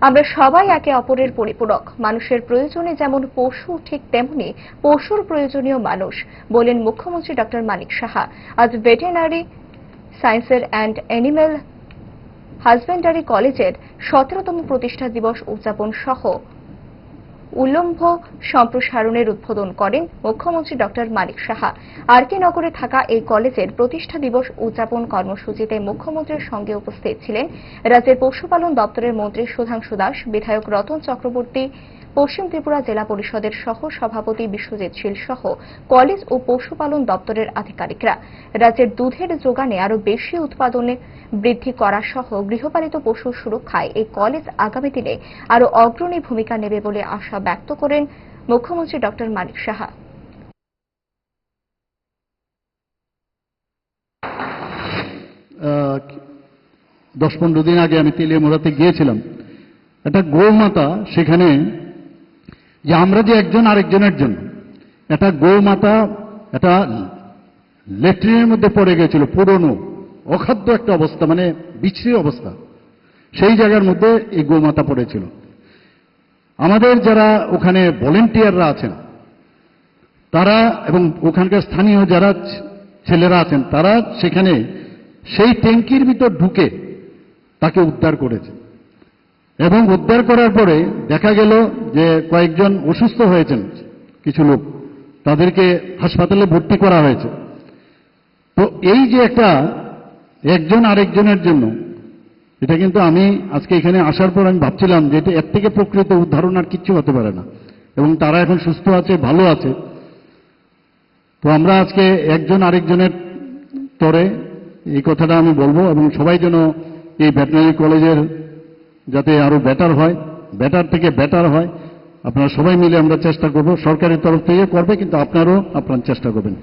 আমরা সবাই একে অপরের পরিপূরক। মানুষের প্রয়োজনে যেমন পশু, ঠিক তেমনি পশুর প্রয়োজনীয় মানুষ, বলেন মুখ্যমন্ত্রী ডক্টর মানিক সাহা। আজ ভেটেরিনারি সায়েন্সের অ্যান্ড অ্যানিম্যাল হাজবেন্ডারি কলেজের সতেরোতম প্রতিষ্ঠা দিবস উদযাপন সহ উল্লম্ভ সম্প্রসারণের উদ্বোধন করেন মুখ্যমন্ত্রী ডক্টর মানিক সাহা। আর কে নগরে থাকা এই কলেজের প্রতিষ্ঠা দিবস উদযাপন কর্মসূচিতে মুখ্যমন্ত্রীর সঙ্গে উপস্থিত ছিলেন রাজ্যের পশুপালন দপ্তরের মন্ত্রী সুধাংশু দাস, বিধায়ক রতন চক্রবর্তী পশ্চিম ত্রিপুরা জেলা পরিষদের সহ সভাপতি বিশ্বজিৎ শীল সহ কলেজ ও পশুপালন দপ্তরের আধিকারিকরা। রাজ্যের দুধের যোগানে আরও বেশি উৎপাদনে বৃদ্ধি করা সহ গৃহপালিত পশু সুরক্ষায় এই কলেজ আগামী দিনে আরও অগ্রণী ভূমিকা নেবে বলে আশা ব্যক্ত করেন মুখ্যমন্ত্রী ডক্টর মানিক সাহা। দশ পনেরো দিন আগে আমি তেলিয়ামোড়াতে গিয়েছিলাম। একটা গোমাতা সেখানে যে আমরা যে একজন আরেকজনের জন্য একটা গৌমাতা একটা লেট্রিনের মধ্যে পড়ে গেছিল পুরনো, অখাদ্য একটা অবস্থা মানে বিচ্ছিরি অবস্থা। সেই জায়গার মধ্যে এই গোমাতা পড়েছিল। আমাদের যারা ওখানে ভলেন্টিয়াররা আছেন, তারা এবং ওখানকার স্থানীয় যারা ছেলেরা আছেন, তারা সেখানে সেই ট্যাঙ্কির ভিতর ঢুকে তাকে উদ্ধার করেছে। এবং উদ্ধার করার পরে দেখা গেল যে কয়েকজন অসুস্থ হয়েছেন কিছু লোক। তাদেরকে হাসপাতালে ভর্তি করা হয়েছে। তো এই যে একটা একজন আরেকজনের জন্য, এটা কিন্তু আমি আজকে এখানে আসার পর আমি ভাবছিলাম যে এটা এর থেকে প্রকৃত উদাহরণ আর কিচ্ছু হতে পারে না। এবং তারা এখন সুস্থ আছে, ভালো আছে। তো আমরা আজকে একজন আরেকজনের তরে এই কথাটা আমি বলব এবং সবাই যেন এই ভেটেনারি কলেজের যাতে আরও বেটার হয় বেটার থেকে বেটার হয়। আপনারা সবাই মিলে আমরা চেষ্টা করব, সরকারের তরফ থেকে করবে, কিন্তু আপনারও আপনার চেষ্টা করবেন।